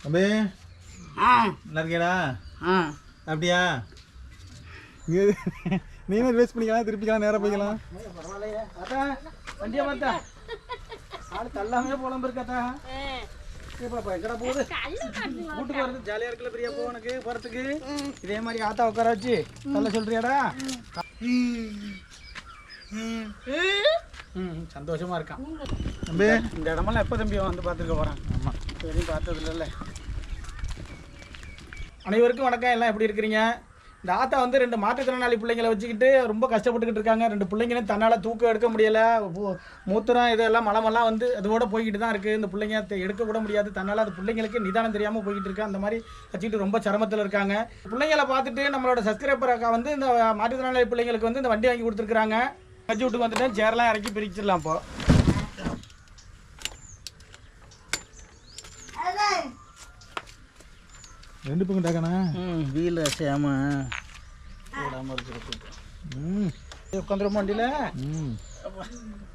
தம்பி ஆ. நல்லா இருக்கியாடா? ஆ. அப்படியா? நீங்களும் வேஸ்ட் பண்ணிக்கலாம் திருப்பிக்கலாம் நேராக போய்க்கலாம் பரவாயில்லையே அதான் வண்டியை பார்த்தா ஆள் தள்ளாமே புலம்பு இருக்காத்தா இப்போ எங்கடா போகுது வீட்டுக்கு வரது ஜாலியாக இருக்குல்ல பிரியா போ உனக்கு போகிறதுக்கு இதே மாதிரி ஆத்தா உட்கார வச்சு தள்ள சொல்றியாடா ம் சந்தோஷமா இருக்கான். தம்பி. இந்த இடமெல்லாம் எப்போ தம்பி வந்து பார்த்துருக்க போகிறான் ஆமாம் எதையும் பார்த்தது இல்லைல்ல அனைவருக்கும் வணக்கம். எல்லாம் எப்படி இருக்கிறீங்க? இந்த ஆத்தா வந்து ரெண்டு மாற்றுத்திறனாளி பிள்ளைங்களை வச்சுக்கிட்டு ரொம்ப கஷ்டப்பட்டுக்கிட்டு இருக்காங்க. ரெண்டு பிள்ளைங்களும் தன்னால் தூக்கம் எடுக்க முடியலை. மூத்திரம் இதெல்லாம் மலமெல்லாம் வந்து அதோட போய்கிட்டு தான் இருக்குது இந்த பிள்ளைங்க எடுக்கக்கூட எடுக்க முடியாது. தன்னால் அது பிள்ளைங்களுக்கு நிதானம் தெரியாமல் போய்கிட்டு இருக்கு. அந்த மாதிரி வச்சுக்கிட்டு ரொம்ப சிரமத்தில் இருக்காங்க. பிள்ளைங்களை பார்த்துட்டு நம்மளோட சப்ஸ்கிரைபர் அக்கா வந்து இந்த மாற்றுத்திறனாளி பிள்ளைங்களுக்கு வந்து இந்த வண்டி வாங்கி கொடுத்துருக்காங்க வச்சு விட்டு வந்துட்டு சேர்லாம் இறக்கி பிரிச்சிடலாம் இப்போது ரெண்டு பக்கம் டாக்கண்ணா. ம் வீல் அசையாம போடாமல் இருக்கிறது ம். உட்காந்துருமா வண்டியில்? ம்.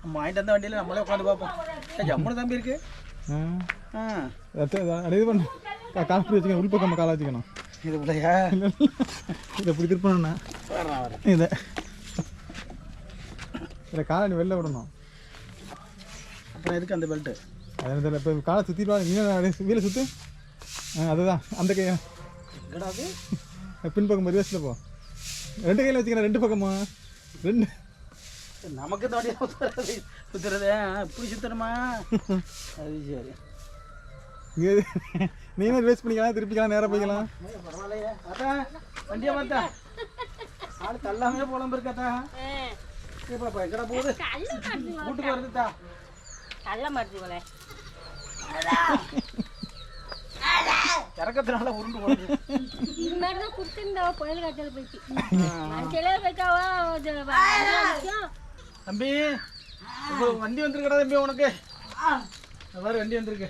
நம்ம வாங்கிட்டு வந்த வண்டியில் நம்மளே உட்காந்து பார்ப்போம். ஏய், ஜம்முன்னு தம்பி இருக்கு. ஆ. இது பண்ணு. கா- கால் இப்படி வச்சுக்கணும் உள் பக்கம் காலை வச்சுக்கணும். இது பிள்ளையா இதை இப்படி திருப்பணும்ண்ணா இதை. இதில் காலை நீ வெளில விடணும். அப்புறம் எதுக்கு அந்த பெல்ட்டு அது இப்போ காலை சுற்றிட்டு நீ வீலை சுற்று அதுதான். அந்த கையை. பின்பக்கம் ரிவர்ஸில் போ. ரெண்டு கையில் வச்சுக்கிறேன் ரெண்டு பக்கமா? ரெண்டு. நமக்கு சுற்றுறது சுற்றுறது இப்படி சுற்றணுமா அது சரி. நீங்களும் வேஸ்ட் பண்ணிக்கலாம் திருப்பிக்கலாம் நேராக போய்க்கலாம். பரவாயில்லையே. அதான் வண்டியை பார்த்தா. ஆள் தள்ளாமே புலம்பு இருக்காத்தா இப்போ எங்கடா போகுது? வீட்டுக்கு வருதுதா கள்ள மாட்டு போல இறக்கத்தினால உருண்டு போடுது இது மாதிரி தான் கொடுத்துருந்தா புயல் காய்ச்சல் போயிட்டு. மனுஷிலே போயிட்டாவா இது வ- அதெல்லாம் முக்கியம். தம்பி வண்டி வந்திருக்கடா தம்பி உனக்கு. மாதிரி வண்டி வந்திருக்கு.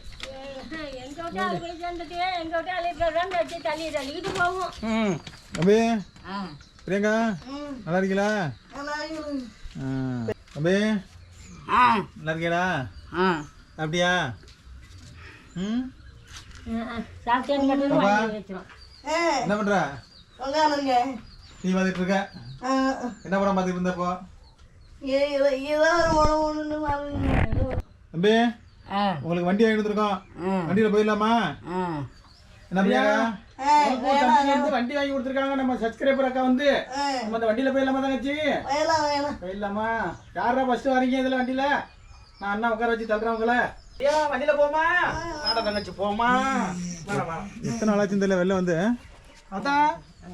பிரியங்கா நல்லா இருக்கீங்களா? தம்பி ஆ. நல்லா இருக்கியாடா ஆ. அப்படியா ம்? என்ன பண்ற? நீ பார்த்துட்டு இருக்க? என்ன படம் பார்த்துட்டு இருந்தப்போ தம்பி ஆ. உங்களுக்கு வண்டி வாங்கி கொடுத்துருக்கோம் வண்டியில் போயிடலாமா? வண்டி வாங்கி கொடுத்துருக்காங்க. நம்ம சப்ஸ்கிரைபர் அக்கா வந்து. நம்ம அந்த வண்டியில போயிடலாமா தங்கச்சி? போயிடலாமா யாரா ஃபர்ஸ்ட் வரீங்க இதுல வண்டியில? நான் அண்ணா உட்கார வச்சு ஐயா வண்டியில போமா? தங்கச்சி எத்தனை நாளாச்சும் தெரியல வெளில வந்து? அதான்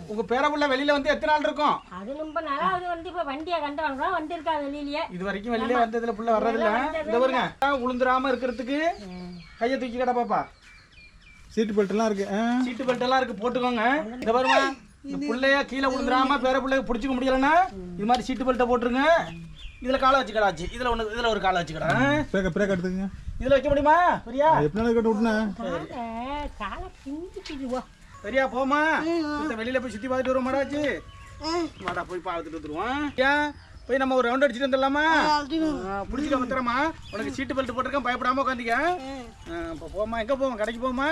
உங்க பேரப்புள்ள வெளியில வந்து எத்தனை நாள் இருக்கும்? அது ரொம்ப நல்லா அது வந்து இப்போ வண்டியை கண்டு வண்டி இருக்கா வெளியிலயே? இது வரைக்கும் வெளியில வந்ததுல புள்ள வர்றதில்ல இந்த பாருங்க. உளுந்துராம இருக்கிறதுக்கு கையை தூக்கி கடை பாப்பா. சீட்டு பெல்ட்லாம் இருக்கு. ஆ. சீட்டு பெல்ட் எல்லாம் இருக்கு போட்டுக்கோங்க. இந்த பாருங்க இந்த புள்ளைய கீழே விழுந்துடாம பேர பிள்ளைய பிடிச்சிக்க முடியலன்னா இது மாதிரி சீட்டு பெல்ட்டை போட்டுருங்க. இதுல காலை வச்சுக்கடாச்சு இதுல ஒண்ணு இதுல ஒரு காலை வச்சுக்கடா பிரேக்க பிரேக் எடுத்துக்கங்க. இதுல வைக்க முடியுமா? பெரியா? எப்படி கட்டு விட்டுனேன்? பெரியா போமா வெளியில போய் சுத்தி பார்த்துட்டு வருவோம் மாடாச்சு. வாடா போய் பார்த்துட்டு வந்துருவோம் ஏன் போய் நம்ம ஒரு ரவுண்ட் அடிச்சுட்டு வந்துடலாமா? பிடிச்சிக்க பத்திரமா உனக்கு சீட்டு பெல்ட் போட்டிருக்கேன் பயப்படாம உட்காந்துக்க இப்போ போமா எங்க போவோம்? கடைக்கு போமா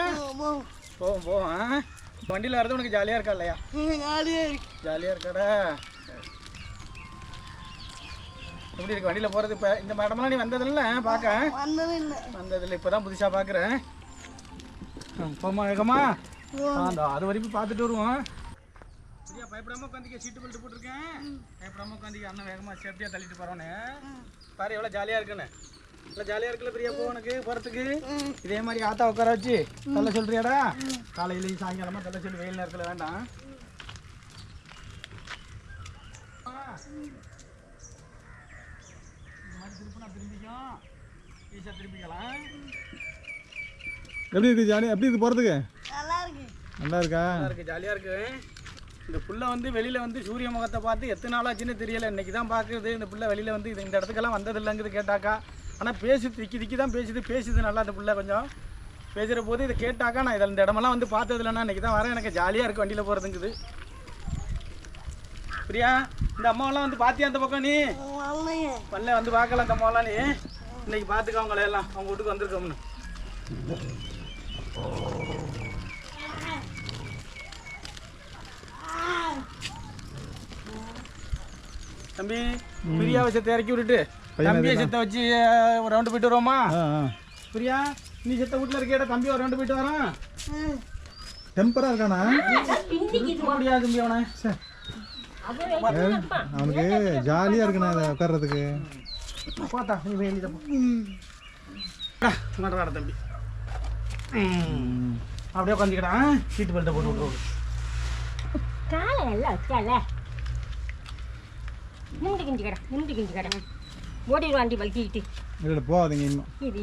போவோம் போவோம் வண்டியில் வரது உனக்கு ஜாலியாக இருக்கா இல்லையா? ஜாலியாக இருக்காடா. எப்படி இருக்கு? வண்டியில் போகிறது இப்போ இந்த மேடம்லாம் நீ வந்ததில்ல? பார்க்க வந்ததில்லை. இப்போ தான் புதுசாக பார்க்குறேன் போமா வேகமா. அந்த அது வரைக்கும் பார்த்துட்டு வருவோம். சரியா பயப்படாம உட்காந்துக்க சீட்டு பெல்ட் போட்டிருக்கேன். பயப்படாம உட்காந்துக்க அண்ணன் வேகமாக சேஃப்டியாக தள்ளிட்டு போகிறோன்னு பாரு எவ்வளோ ஜாலியாக இருக்குன்னு. எவ்வளோ ஜாலியாக இருக்குல்ல பெரிய போ உனக்கு போகிறதுக்கு இதே மாதிரி ஆத்தா உட்கார வச்சு தள்ள சொல்றியாடா? காலையிலையும் சாயங்காலமாக தள்ள சொல்லி வெயில் நேரத்தில் வேண்டாம். திருப்பினா திரும்பிக்கும். ஈஸியாக திரும்பிக்கலாம் எப்படி இருக்கு ஜாலி? எப்படி இருக்கு போகிறதுக்கு நல்லா இருக்கா. நல்லா இருக்கு? ஜாலியாக இருக்கு இந்த புள்ள வந்து வெளியில் வந்து சூரிய முகத்தை பார்த்து எத்தனை நாள் ஆச்சுன்னு தெரியல. இன்னைக்கு தான் பார்க்குறது. இந்த புள்ள வெளியில் வந்து இது இந்த இடத்துக்கெல்லாம் வந்ததில்லைங்கிறது கேட்டாக்கா. ஆனால் பேசி திக்கி திக்கி தான் பேசுது. பேசுது நல்லா இந்த புள்ள கொஞ்சம். பேசுகிற போது இதை கேட்டாக்கா நான் இதில் இந்த இடமெல்லாம் வந்து பார்த்ததில்லைண்ணா இன்னைக்கு தான் வரேன். எனக்கு ஜாலியாக இருக்கு வண்டியில் போகிறதுங்குது பிரியா இந்த அம்மாவெல்லாம் வந்து பார்த்தியா அந்த பக்கம் நீ? பண்ண வந்து பார்க்கலாம் கம்மாலாம் நீ இன்னைக்கு பார்த்துக்க அவங்கள எல்லாம். அவங்க வீட்டுக்கு வந்திருக்கோம்னு. தம்பி பிரியாவை செத்த இறக்கி விட்டுட்டு. தம்பியை செத்த வச்சு ஒரு ரவுண்டு போயிட்டு வருவோமா? பிரியா நீ செத்த வீட்டில் இருக்கிட தம்பி ஒரு ரவுண்டு போயிட்டு வரான். டெம்பரா இருக்கானா? முடியாது தம்பி அவனை. அவனுக்கு ஜாலியா இருக்குண்ணா அதை உட்கார்றதுக்கு. வேண்டியதை மாட்டாடா தம்பி. அப்படியே உட்காந்துக்கடா சீட்டு பெல்ட்டை போட்டு விட்ருவோம் காலை எல்லாம் வச்சால நிமிடி கிஞ்சி கடை நிமிடி கிஞ்சி கடை. ஓடிடுவாண்டி வலிக்கிட்டு இல்லை போகாதீங்க இன்னும். இது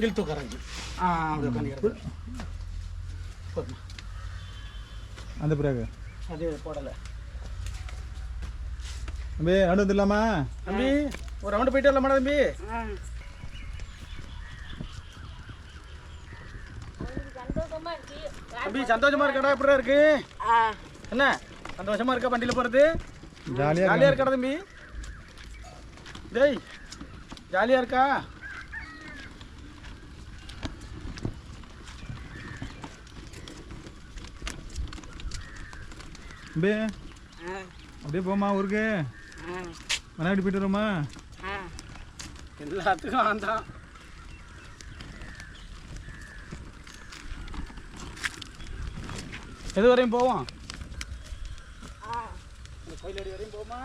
இழுத்து உட்காராங்க ஆ போதுமா அந்த பிறகு. அது போடலை. தம்பி நடு வந்துடலாமா? தம்பி ஒரு ரவுண்டு போயிட்டு வரலாமாடா தம்பி? சந்தோஷமா இருக்கு தம்பி சந்தோஷமா இருக்கடா எப்படிடா இருக்கு? என்ன? சந்தோஷமா இருக்கா வண்டியில் போகிறது ஜாலியா ஜாலியாக இருக்காடா. தம்பி. டேய் ஜாலியாக இருக்கா? தம்பி அப்படியே போமா ஊருக்கு. மனாடி போயிட்டு வருமா எல்லாத்துக்கும் ஆந்தான் எது வரையும் போவோம்? கோயிலடி வரையும் போமா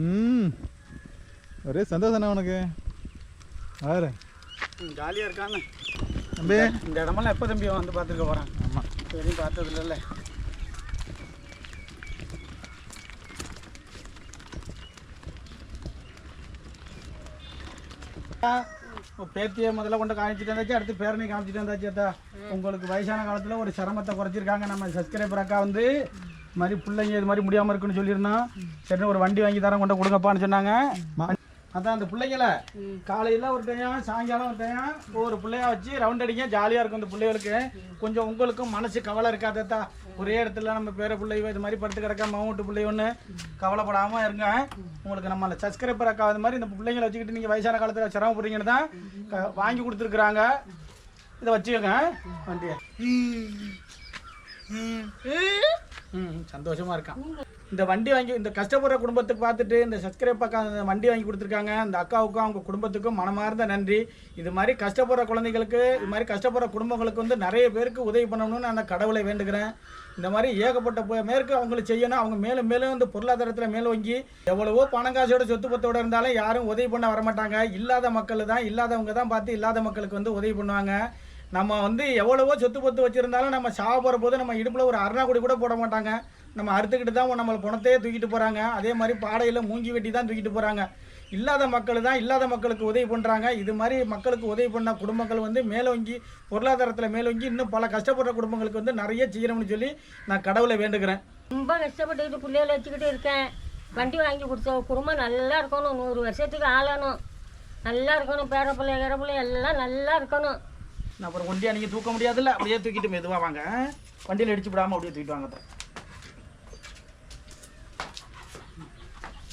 ம். ஒரே சந்தோஷம் உனக்கு. ஆறு. ஜாலியாக இருக்கான்னு தம்பி. இந்த இடமெல்லாம் எப்போ தம்பி வந்து பார்த்துருக்க போகிறேன் ஆமாம் எதையும் பார்த்தது இல்லைல்ல பேத்தியை முதல்ல கொண்டு காமிச்சிட்டு வந்தாச்சு அடுத்து பேரனை காமிச்சிட்டு அத்தா. உங்களுக்கு வயசான காலத்தில் ஒரு சிரமத்தை குறைச்சிருக்காங்க நம்ம சப்ஸ்கிரைபர் அக்கா வந்து. இது மாதிரி பிள்ளைங்க இது மாதிரி முடியாமல் இருக்குன்னு சொல்லியிருந்தோம் சரின்னு ஒரு வண்டி வாங்கி தரேன் கொண்டு கொடுங்கப்பான்னு சொன்னாங்க. அதான் அந்த பிள்ளைங்கள காலையில் ஒரு டைம் சாயங்காலம் ஒரு டைம் ஒவ்வொரு பிள்ளையா வச்சு ரவுண்ட் அடிக்க ஜாலியாக இருக்கும் அந்த பிள்ளைகளுக்கு. கொஞ்சம் உங்களுக்கும் மனசு கவலை இருக்காதா ஒரே இடத்துல நம்ம பேர பிள்ளை இது மாதிரி படுத்து கிடக்க மவுட்டு பிள்ளை ஒன்று கவலைப்படாமல் இருங்க. உங்களுக்கு நம்ம சப்ஸ்கிரைபர் அது மாதிரி இந்த பிள்ளைங்களை வச்சுக்கிட்டு நீங்கள் வயசான காலத்தில் சிரமப்படுறீங்கன்னு தான் க- வாங்கி கொடுத்துருக்குறாங்க. இதை வச்சுக்கோங்க. வண்டியை. ம் சந்தோஷமா இருக்கான். இந்த வண்டி வாங்கி இந்த கஷ்டப்படுற குடும்பத்துக்கு பார்த்துட்டு இந்த சப்ஸ்கிரைப் அக்கா இந்த வண்டி வாங்கி கொடுத்துருக்காங்க. இந்த அக்காவுக்கும் அவங்க குடும்பத்துக்கும் மனமார்ந்த நன்றி. இது மாதிரி கஷ்டப்படுற குழந்தைகளுக்கு இது மாதிரி கஷ்டப்படுற குடும்பங்களுக்கு வந்து நிறைய பேருக்கு உதவி பண்ணணும்னு நான் கடவுளை வேண்டுகிறேன். இந்த மாதிரி ஏகப்பட்ட மேற்கு அவங்களுக்கு செய்யணும். அவங்க மேலும் மேலும் இந்த பொருளாதாரத்தில் மேல் வாங்கி எவ்வளவோ பணம் காசோட சொத்து பத்தோட இருந்தாலும் யாரும் உதவி பண்ண வரமாட்டாங்க. இல்லாத மக்கள் தான் இல்லாதவங்க தான் பார்த்து இல்லாத மக்களுக்கு வந்து உதவி பண்ணுவாங்க. நம்ம வந்து எவ்வளவோ சொத்து பொத்து வச்சுருந்தாலும் நம்ம சாவ போகிற போது நம்ம இடுப்பில் ஒரு அருணாக்குடி கூட போட மாட்டாங்க. நம்ம அறுத்துக்கிட்டு தான் நம்மளை பணத்தையே தூக்கிட்டு போகிறாங்க அதே மாதிரி பாடையில் மூங்கி வெட்டி தான் தூக்கிட்டு போகிறாங்க இல்லாத மக்கள் தான் இல்லாத மக்களுக்கு உதவி பண்ணுறாங்க இது மாதிரி மக்களுக்கு உதவி பண்ண குடும்பங்கள் வந்து மேலோங்கி பொருளாதாரத்தில் மேலோங்கி இன்னும் பல கஷ்டப்படுற குடும்பங்களுக்கு வந்து நிறைய செய்யணும்னு சொல்லி நான் கடவுளை வேண்டுகிறேன். ரொம்ப கஷ்டப்பட்டுக்கிட்டு பிள்ளைகளை வச்சுக்கிட்டு இருக்கேன். வண்டி வாங்கி கொடுத்த குடும்பம் நல்லா இருக்கணும். நூறு வருஷத்துக்கு ஆளணும் நல்லா இருக்கணும். பேர பிள்ளை பிள்ளை எல்லாம் நல்லா இருக்கணும். நான் அப்புறம் ஒண்டியா நீங்கள் தூக்க முடியாதுல்ல அப்படியே தூக்கிட்டு மெதுவாக வாங்க. வண்டியில் அடிச்சு விடாமல் அப்படியே தூக்கிட்டு வாங்க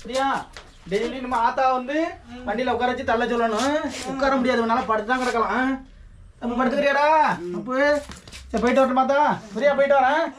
சரியா? டெய்லி நம்ம ஆத்தா வந்து வண்டியில் உட்கார வச்சு தள்ள சொல்லணும். உட்கார முடியாது உன்னால படுத்து தான் கிடக்கலாம் நம்ம படுத்துக்கிறியாடா? அப்போ சரி போயிட்டு வரட்டும் மாத்தா சரியா போயிட்டு வரேன்.